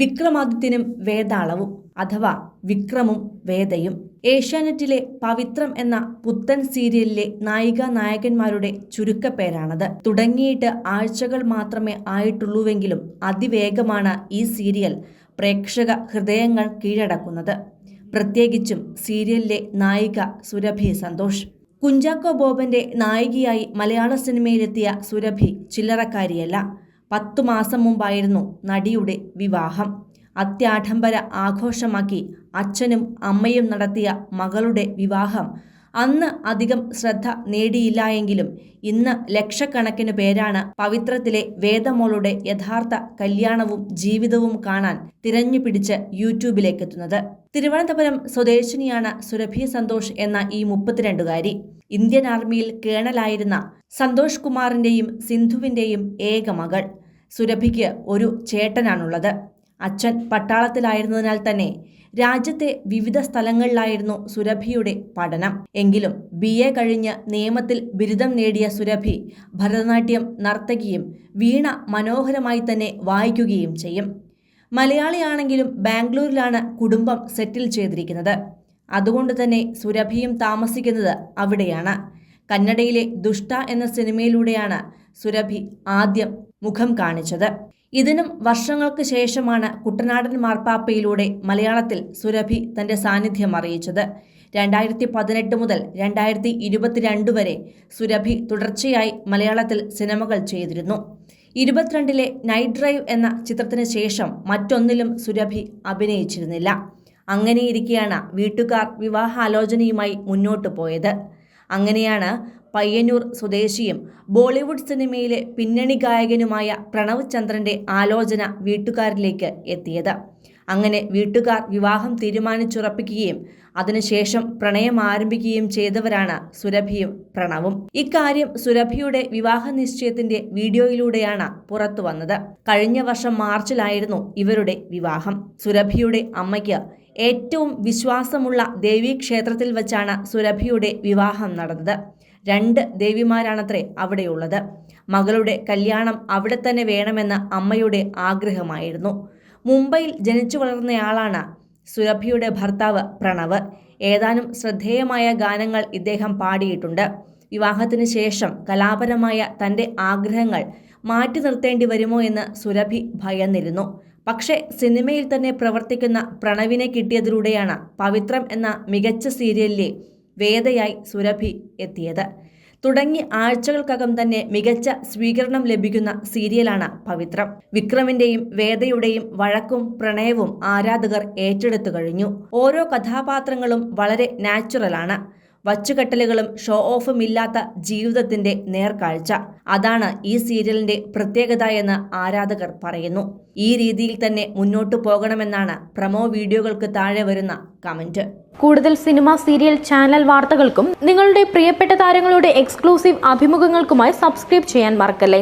വിക്രമാദിത്യനും വേദാളവും അഥവാ വിക്രമും വേദയും ഏഷ്യാനെറ്റിലെ പവിത്രം എന്ന പുത്തൻ സീരിയലിലെ നായിക നായകന്മാരുടെ ചുരുക്കപ്പേരാണത്. തുടങ്ങിയിട്ട് ആഴ്ചകൾ മാത്രമേ ആയിട്ടുള്ളൂവെങ്കിലും അതിവേഗമാണ് ഈ സീരിയൽ പ്രേക്ഷക ഹൃദയങ്ങൾ കീഴടക്കുന്നത്. പ്രത്യേകിച്ചും സീരിയലിലെ നായിക സുരഭി സന്തോഷ്. കുഞ്ചാക്കോ ബോബന്റെ നായികയായി മലയാള സിനിമയിലെത്തിയ സുരഭി ചില്ലറക്കാരിയല്ല. പത്തു മാസം മുമ്പായിരുന്നു നടിയുടെ വിവാഹം. അത്യാഡംബര ആഘോഷമാക്കി അച്ഛനും അമ്മയും നടത്തിയ മകളുടെ വിവാഹം. അന്ന് അധികം ശ്രദ്ധ നേടിയില്ല എങ്കിലും ഇന്ന് ലക്ഷക്കണക്കിന് പേരാണ് പവിത്രത്തിലെ വേദമോളുടെ യഥാർത്ഥ കല്യാണവും ജീവിതവും കാണാൻ തിരഞ്ഞു തിരഞ്ഞുപിടിച്ച് യൂട്യൂബിലേക്കെത്തുന്നത്. തിരുവനന്തപുരം സ്വദേശിനിയാണ് സുരഭി സന്തോഷ് എന്ന ഈ മുപ്പത്തിരണ്ടുകാരി. ഇന്ത്യൻ ആർമിയിൽ കേണലായിരുന്ന സന്തോഷ് കുമാറിന്റെയും സിന്ധുവിന്റെയും ഏക മകൾ. സുരഭിക്ക് ഒരു ചേട്ടനാണുള്ളത്. അച്ഛൻ പട്ടാളത്തിലായിരുന്നതിനാൽ തന്നെ രാജ്യത്തെ വിവിധ സ്ഥലങ്ങളിലായിരുന്നു സുരഭിയുടെ പഠനം. എങ്കിലും ബി എ കഴിഞ്ഞ് നിയമത്തിൽ ബിരുദം നേടിയ സുരഭി ഭരതനാട്യം നർത്തകിയും വീണ മനോഹരമായി തന്നെ വായിക്കുകയും ചെയ്യും. മലയാളിയാണെങ്കിലും ബാംഗ്ലൂരിലാണ് കുടുംബം സെറ്റിൽ ചെയ്തിരിക്കുന്നത്. അതുകൊണ്ട് തന്നെ സുരഭിയും താമസിക്കുന്നത് അവിടെയാണ്. കന്നഡയിലെ ദുഷ്ട എന്ന സിനിമയിലൂടെയാണ് സുരഭി ആദ്യം മുഖം കാണിച്ചത്. ഇതിനും വർഷങ്ങൾക്ക് ശേഷമാണ് കുട്ടനാടൻ മാർപ്പാപ്പയിലൂടെ മലയാളത്തിൽ സുരഭി തന്റെ സാന്നിധ്യം അറിയിച്ചത്. രണ്ടായിരത്തി പതിനെട്ട് മുതൽ രണ്ടായിരത്തി ഇരുപത്തിരണ്ട് വരെ സുരഭി തുടർച്ചയായി മലയാളത്തിൽ സിനിമകൾ ചെയ്തിരുന്നു. ഇരുപത്തിരണ്ടിലെ നൈറ്റ് ഡ്രൈവ് എന്ന ചിത്രത്തിന് ശേഷം മറ്റൊന്നിലും സുരഭി അഭിനയിച്ചിരുന്നില്ല. അങ്ങനെയിരിക്കെയാണ് വീട്ടുകാർ വിവാഹാലോചനയുമായി മുന്നോട്ടു പോയത്. അങ്ങനെയാണ് പയ്യന്നൂർ സ്വദേശിയും ബോളിവുഡ് സിനിമയിലെ പിന്നണി ഗായകനുമായ പ്രണവ് ചന്ദ്രന്റെ ആലോചന വീട്ടുകാരിലേക്ക് എത്തിയത്. അങ്ങനെ വീട്ടുകാർ വിവാഹം തീരുമാനിച്ചുറപ്പിക്കുകയും അതിനുശേഷം പ്രണയം ആരംഭിക്കുകയും ചെയ്തവരാണ് സുരഭിയും പ്രണവും. ഇക്കാര്യം സുരഭിയുടെ വിവാഹ നിശ്ചയത്തിന്റെ വീഡിയോയിലൂടെയാണ് പുറത്തു വന്നത് കഴിഞ്ഞ വർഷം മാർച്ചിലായിരുന്നു ഇവരുടെ വിവാഹം. സുരഭിയുടെ അമ്മയ്ക്ക് ഏറ്റവും വിശ്വാസമുള്ള ദേവീക്ഷേത്രത്തിൽ വച്ചാണ് സുരഭിയുടെ വിവാഹം നടന്നത്. രണ്ട് ദേവിമാരാണത്രേ അവിടെയുള്ളത്. മകളുടെ കല്യാണം അവിടെ തന്നെ വേണമെന്ന് അമ്മയുടെ ആഗ്രഹമായിരുന്നു. മുംബൈയിൽ ജനിച്ചു വളർന്നയാളാണ് സുരഭിയുടെ ഭർത്താവ് പ്രണവ്. ഏതാനും ശ്രദ്ധേയമായ ഗാനങ്ങൾ ഇദ്ദേഹം പാടിയിട്ടുണ്ട്. വിവാഹത്തിന് ശേഷം കലാപരമായ തന്റെ ആഗ്രഹങ്ങൾ മാറ്റി നിർത്തേണ്ടി വരുമോ എന്ന് സുരഭി ഭയന്നിരുന്നു. പക്ഷേ സിനിമയിൽ തന്നെ പ്രവർത്തിക്കുന്ന പ്രണവിനെ കിട്ടിയതിലൂടെയാണ് പവിത്രം എന്ന മികച്ച സീരിയലിലെ വേദയായി സുരഭി എത്തിയത്. തുടങ്ങി ആഴ്ചകൾക്കകം തന്നെ മികച്ച സ്വീകരണം ലഭിക്കുന്ന സീരിയലാണ് പവിത്രം. വിക്രമിന്റെയും വേദയുടെയും വഴക്കും പ്രണയവും ആരാധകർ ഏറ്റെടുത്തു കഴിഞ്ഞു. ഓരോ കഥാപാത്രങ്ങളും വളരെ നാച്ചുറലാണ്. വച്ചുകെട്ടലുകളും ഷോ ഓഫും ഇല്ലാത്ത ജീവിതത്തിന്റെ നേർക്കാഴ്ച. അതാണ് ഈ സീരിയലിന്റെ പ്രത്യേകത എന്ന് ആരാധകർ പറയുന്നു. ഈ രീതിയിൽ തന്നെ മുന്നോട്ടു പോകണമെന്നാണ് പ്രമോ വീഡിയോകൾക്ക് താഴെ വരുന്ന കമന്റ്. കൂടുതൽ സിനിമ സീരിയൽ ചാനൽ വാർത്തകൾക്കും നിങ്ങളുടെ പ്രിയപ്പെട്ട താരങ്ങളുടെ എക്സ്ക്ലൂസീവ് അഭിമുഖങ്ങൾക്കുമായി സബ്സ്ക്രൈബ് ചെയ്യാൻ മറക്കല്ലേ?